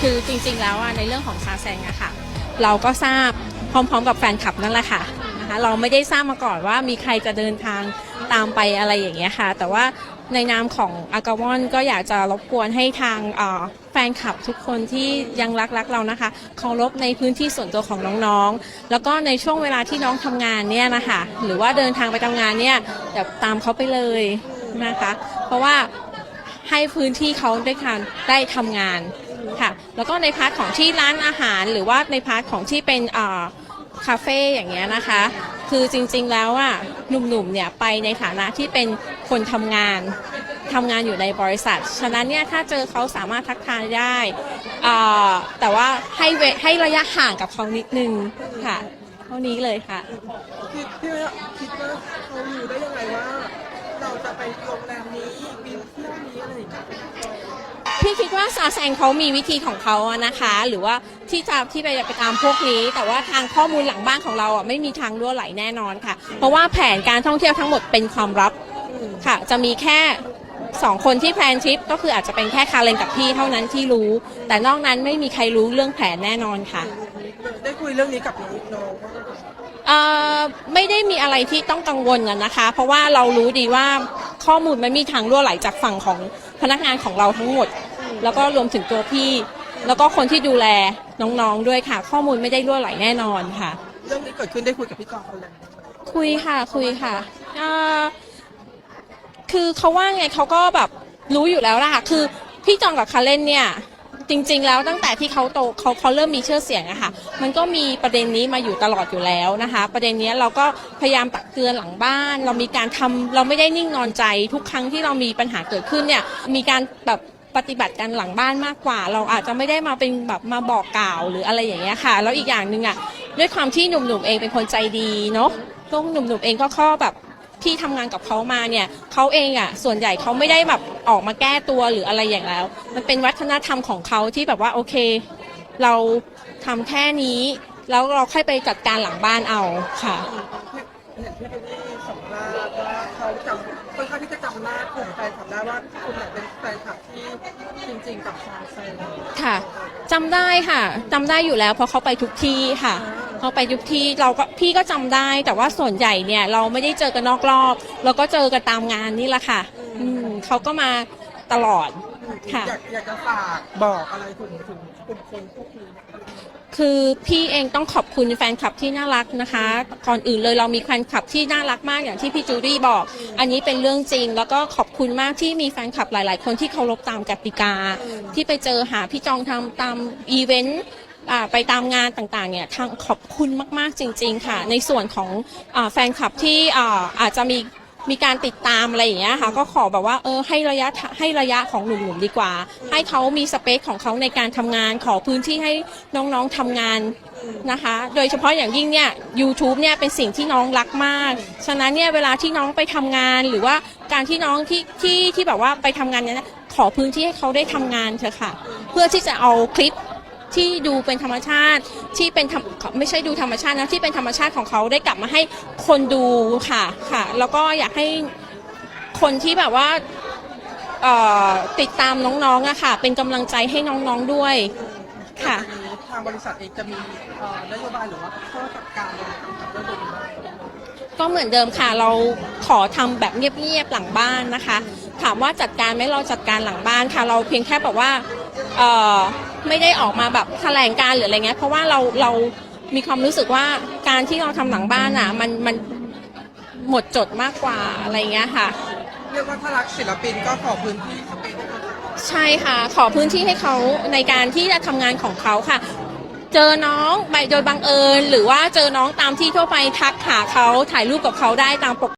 คือจริงๆแล้วในเรื่องของซาแซงอะค่ะเราก็ทราบพร้อมๆ กับแฟนคลับนั่นแหละค่ะนะคะเราไม่ได้ทราบมาก่อนว่ามีใครจะเดินทางตามไปอะไรอย่างเงี้ยค่ะ แต่ว่าในนามของอากาวอนก็อยากจะรบกวนให้ทางแฟนคลับทุกคนที่ยังรักรักเรานะคะเคารพในพื้นที่ส่วนตัวของน้องๆ แล้วก็ในช่วงเวลาที่น้องทำงานเนี่ยนะคะหรือว่าเดินทางไปทำงานเนี่ยเดี๋ยวตามเขาไปเลยนะคะ เพราะว่าให้พื้นที่เขาได้ทานได้ทำงาน ค่ะ แล้วก็ในพาร์ทของที่ร้านอาหาร หรือว่าในพาร์ทของที่เป็นคาเฟ่อย่างเงี้ยนะคะ คือจริงๆแล้วอะหนุ่มๆเนี่ยไปในฐานะที่เป็นคนทำงานทำงานอยู่ในบริษัท ฉะนั้นเนี่ยถ้าเจอเขาสามารถทักทายได้ แต่ว่าให้เวให้ระยะห่างกับเขานิดนึงค่ะ เท่านี้เลยค่ะ คิดพี่ว่าคิดว่าเขารู้ได้ยังไงว่า เราจะไปโรงแรมนี้บินเที่ยวนี้อะไรอย่างเงี้ย พี่คิดว่าซาแซงเขามีวิธีของเขาอะนะคะ หรือว่าที่จะที่ไปไปตามพวกนี้ แต่ว่าทางข้อมูลหลังบ้านของเราอะไม่มีทางรั่วไหลแน่นอนค่ะ เพราะว่าแผนการท่องเที่ยวทั้งหมดเป็นความลับค่ะ จะมีแค่สองคนที่แพลนทริปก็คืออาจจะเป็นแค่คาเรนกับพี่เท่านั้นที่รู้ แต่นอกนั้นไม่มีใครรู้เรื่องแผนแน่นอนค่ะ ได้คุยเรื่องนี้กับน้องน้องว่าเอ่อไม่ได้มีอะไรที่ต้องกังวลกันนะคะ เพราะว่าเรารู้ดีว่าข้อมูลมันมีทางรั่วไหลจากฝั่งของพนักงานของเราทั้งหมด แล้วก็รวมถึงตัวพี่ แล้วก็คนที่ดูแลน้องๆด้วยค่ะ ข้อมูลไม่ได้รั่วไหลแน่นอนค่ะ เรื่องนี้เกิดขึ้นได้คุยกับพี่จอมคนแล้วคุยค่ะคุยค่ะเอ่อคือเขาว่าไงเขาก็แบบรู้อยู่แล้วล่ะค่ะคือพี่จองกับคาเล่นเนี่ย จริง ๆ แล้วตั้งแต่ที่เขาโตเขาเขาเริ่มมีชื่อเสียงอะค่ะ มันก็มีประเด็นนี้มาอยู่ตลอดอยู่แล้วนะคะ ประเด็นเนี้ยเราก็พยายามตักเตือนหลังบ้าน เรามีการทำเราไม่ได้นิ่งนอนใจ ทุกครั้งที่เรามีปัญหาเกิดขึ้นเนี่ยมีการแบบ ปฏิบัติกันหลังบ้านมากกว่า เราอาจจะไม่ได้มาเป็นแบบมาบอกกล่าวหรืออะไรอย่างเงี้ยค่ะ แล้วอีกอย่างหนึ่งอะด้วยความที่หนุ่มๆเองเป็นคนใจดีเนาะพวกหนุ่มๆเองก็ข้อแบบที่ทำงานกับเขามาเนี่ยเขาเองอะส่วนใหญ่เขาไม่ได้แบบออกมาแก้ตัวหรืออะไรอย่างแล้ว มันเป็นวัฒนธรรมของเขาที่แบบว่าโอเค เราทำแค่นี้ แล้วเราค่อยไปจัดการหลังบ้านเอาค่ะเห็นพี่เบลลี่สัมภาษณ์ว่าเขาจำค่อนข้างที่จะจำหน้ากลุ่มแฟนคลับได้ว่าคุณเนี่ยเป็น จริงๆกับซาเซค่ะจำได้ค่ะจำได้อยู่แล้วเพราะเขาไปทุกที่ค่ะเขาไปทุกที่เราก็พี่ก็จำได้ แต่ว่าส่วนใหญ่เนี่ยเราไม่ได้เจอกันนอกรอบ เราก็เจอกันตามงานนี่แหละค่ะ อืมเขาก็มาตลอด ค่ะ อยากอยากจะฝากบอกอะไรถึงถึงกลุ่มคนพวกนี้คือพี่เองต้องขอบคุณแฟนคลับที่น่ารักนะคะ ก่อนอื่นเลยเรามีแฟนคลับที่น่ารักมากอย่างที่พี่จูดี้บอก อันนี้เป็นเรื่องจริง แล้วก็ขอบคุณมากที่มีแฟนคลับหลาย ๆ คนที่เคารพตามกติกา ที่ไปเจอหาพี่จองทำตามอีเวนต์อ่าไปตามงานต่าง ๆ เนี่ยทางขอบคุณมาก ๆ จริง ๆ ค่ะ ในส่วนของอาแฟนคลับที่อ่าอาจจะมี มีการติดตามอะไรอย่างเงี้ยค่ะ ก็ขอแบบว่าเออให้ระยะให้ระยะของหนุ่มๆดีกว่า ให้เขามีสเปซของเขาในการทำงาน ขอพื้นที่ให้น้องๆทำงานนะคะ โดยเฉพาะอย่างยิ่งเนี่ย YouTube เนี่ยเป็นสิ่งที่น้องรักมาก ฉะนั้นเนี่ยเวลาที่น้องไปทำงานหรือว่าการที่น้องที่ที่ที่แบบว่าไปทำงานเนี่ยขอพื้นที่ให้เขาได้ทำงานเถอะค่ะ เพื่อที่จะเอาคลิป ที่ดูเป็นธรรมชาติที่เป็นธรรมไม่ใช่ดูธรรมชาตินะที่เป็นธรรมชาติของเขาได้กลับมาให้คนดูค่ะค่ะ แล้วก็อยากให้คนที่แบบว่าเอ่อติดตามน้องๆอะค่ะ เป็นกำลังใจให้น้องๆด้วยค่ะ ทางบริษัทเองจะมีเอ่อนโยบายหรือว่าข้อจัดการอะไรกับเรื่องนี้บ้างก็เหมือนเดิมค่ะเราขอทำแบบเงียบๆหลังบ้านนะคะ ถามว่าจัดการไหมเราจัดการหลังบ้านค่ะ เราเพียงแค่แบบว่าเอ่อ ไม่ได้ออกมาแบบแถลงการหรืออะไรเงี้ยเพราะว่าเราเรามีความรู้สึกว่าการที่เราทำหลังบ้านอะมันมันหมดจดมากกว่าอะไรเงี้ยค่ะ เรียกว่าถ้ารักศิลปินก็ขอพื้นที่สเปซให้เขาใช่ค่ะ ขอพื้นที่ให้เขาในการที่จะทำงานของเขาค่ะ เจอน้องไปโดยบังเอิญ หรือว่าเจอน้องตามที่ทั่วไปทักหาเขาถ่ายรูปกับเขาได้ตามปก